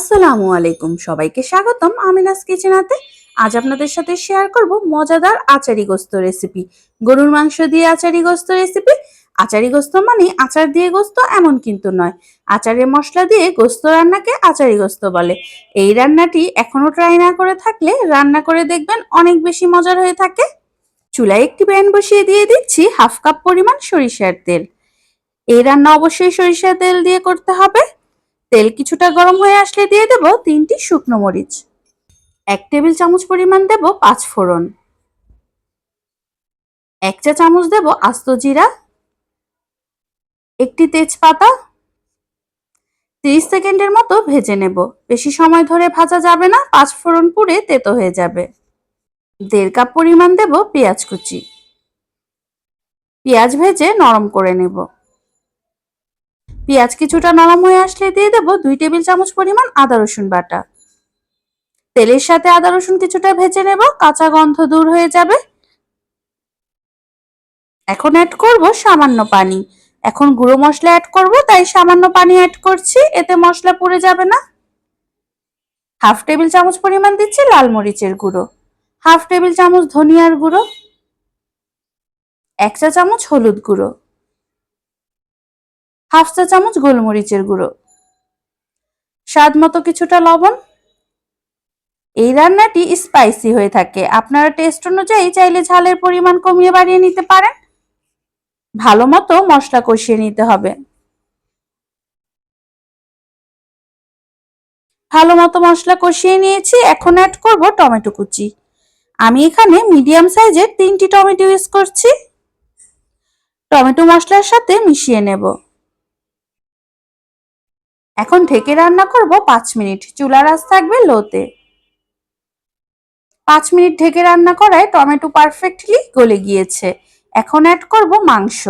আসসালামু আলাইকুম। সবাইকে স্বাগতম আমিনাস কিচেনাতে আজ আপনাদের সাথে শেয়ার করব মজাদার আচারি গোস্ত রেসিপি গরুর মাংস দিয়ে আচারি গোস্ত রেসিপি আচারি গোস্ত মানে আচার দিয়ে গোস্ত এমন কিন্তু নয়। আচারের মশলা দিয়ে গোস্ত রান্নাকে আচারি গোস্ত বলে। এই রান্নাটি এখনও ট্রাই না করে থাকলে রান্না করে দেখবেন অনেক বেশি মজার হয়ে থাকে। চুলায় একটি প্যান বসিয়ে দিয়ে দিচ্ছি হাফ কাপ পরিমাণ সরিষার তেল। এই রান্না অবশ্যই সরিষার তেল দিয়ে করতে হবে। তেল কিছুটা গরম হয়ে আসলে দিয়ে দেব তিনটি শুকনো মরিচ। এক টেবিল চামচ পরিমাণ দেব পাঁচ ফোড়ন। এক চা চামচ দেব আস্ত জিরা। একটি তেজপাতা। তিরিশ সেকেন্ডের মতো ভেজে নেব। বেশি সময় ধরে ভাজা যাবে না, পাঁচ ফোড়ন পুড়ে তেতো হয়ে যাবে। দেড় কাপ পরিমাণ দেব পেঁয়াজ কুচি। পেঁয়াজ ভেজে নরম করে নেব। পেঁয়াজ কিছুটা নরম হয়ে আসলে দিয়ে দেব দুই টেবিল চামচ পরিমাণ আদা রসুন বাটা। তেলের সাথে আদা রসুন কিছুটা ভেজে নেব, কাঁচা গন্ধ দূর হয়ে যাবে। এখন অ্যাড করব সামান্য পানি। এখন গুঁড়ো মশলা অ্যাড করব, তাই সামান্য পানি অ্যাড করছি, এতে মশলা পুড়ে যাবে না। হাফ টেবিল চামচ পরিমাণ দিচ্ছি লাল মরিচের গুঁড়ো। হাফ টেবিল চামচ ধনিয়ার গুঁড়ো। এক চা চামচ হলুদ গুঁড়ো। হাফ চা চামচ গোলমরিচের গুঁড়ো। স্বাদ মতো কিছুটা লবণ। এই রান্নাটি স্পাইসি হয়ে থাকে। আপনারা টেস্ট অনুযায়ী চাইলে ঝালের পরিমাণ কমিয়ে বাড়িয়ে নিতে পারেন। ভালো মতো মশলা কষিয়ে নিতে হবে। ভালো মতো মশলা কষিয়ে নিয়েছি। এখন অ্যাড করব টমেটো কুচি। আমি এখানে মিডিয়াম সাইজের তিনটি টমেটো ইউজ করছি। টমেটো মশলার সাথে মিশিয়ে নেব। এখন ঢেকে রান্না করব পাঁচ মিনিট। চুলার আঁচ থাকবে লোতে। পাঁচ মিনিট ঢেকে রান্না করায় টমেটো পারফেক্টলি গলে গিয়েছে। এখন অ্যাড করব মাংস।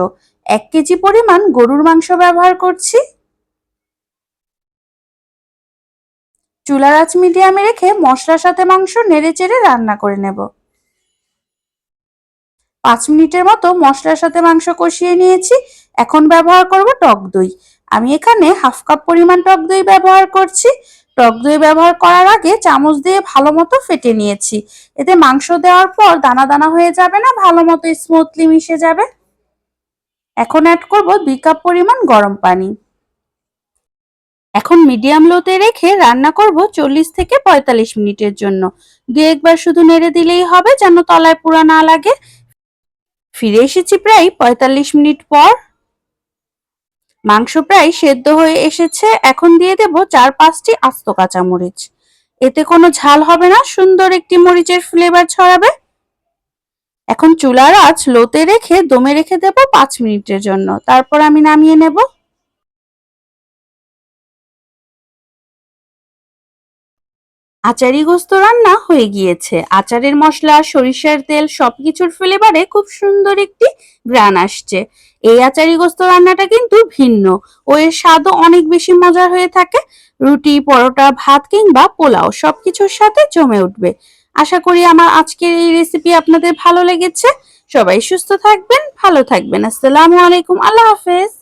এক কেজি পরিমাণ গরুর মাংস ব্যবহার করছি। চুলার আঁচ মিডিয়ামে রেখে মশলার সাথে মাংস নেড়ে চেড়ে রান্না করে নেব। পাঁচ মিনিটের মতো মশলার সাথে মাংস কষিয়ে নিয়েছি। এখন ব্যবহার করব টক দই। আমি এখানে হাফ কাপ পরিমাণ টক দই ব্যবহার করছি। টক দই ব্যবহার করার আগে চামচ দিয়ে ভালো মতো ফেটে নিয়েছি। এতে মাংস দেওয়ার পর দানা দানা হয়ে যাবে না, ভালো মতো স্মুথলি মিশে যাবে। এখন অ্যাড করব দুই কাপ পরিমাণ গরম পানি। এখন মিডিয়াম লোতে রেখে রান্না করব চল্লিশ থেকে পঁয়তাল্লিশ মিনিটের জন্য। দু একবার শুধু নেড়ে দিলেই হবে যেন তলায় পুরা না লাগে। ফিরে এসেছি প্রায় পঁয়তাল্লিশ মিনিট পর। মাংস প্রায় সেদ্ধ হয়ে এসেছে, এখন দিয়ে দেব চার পাঁচটি আস্ত কাঁচামরিচ। এতে কোনো ঝাল হবে না, সুন্দর একটি মরিচের ফ্লেভার ছড়াবে। এখন চুলার আঁচ লোতে রেখে দমে রেখে দেব পাঁচ মিনিটের জন্য। তারপর আমি নামিয়ে নেব। আচারি গোস্ত রান্না হয়ে গিয়েছে। আচারের মশলা, সরিষার তেল সবকিছুর ফ্লেভারে খুব সুন্দর একটি গ্রান আসছে। এই আচারি গোস্ত রান্নাটা কিন্তু ভিন্ন ও এর স্বাদও অনেক বেশি মজার হয়ে থাকে। রুটি, পরোটা, ভাত কিংবা পোলাও সবকিছুর সাথে জমে উঠবে। আশা করি আমার আজকের এই রেসিপি আপনাদের ভালো লেগেছে। সবাই সুস্থ থাকবেন, ভালো থাকবেন। আসসালামু আলাইকুম, আল্লাহ হাফেজ।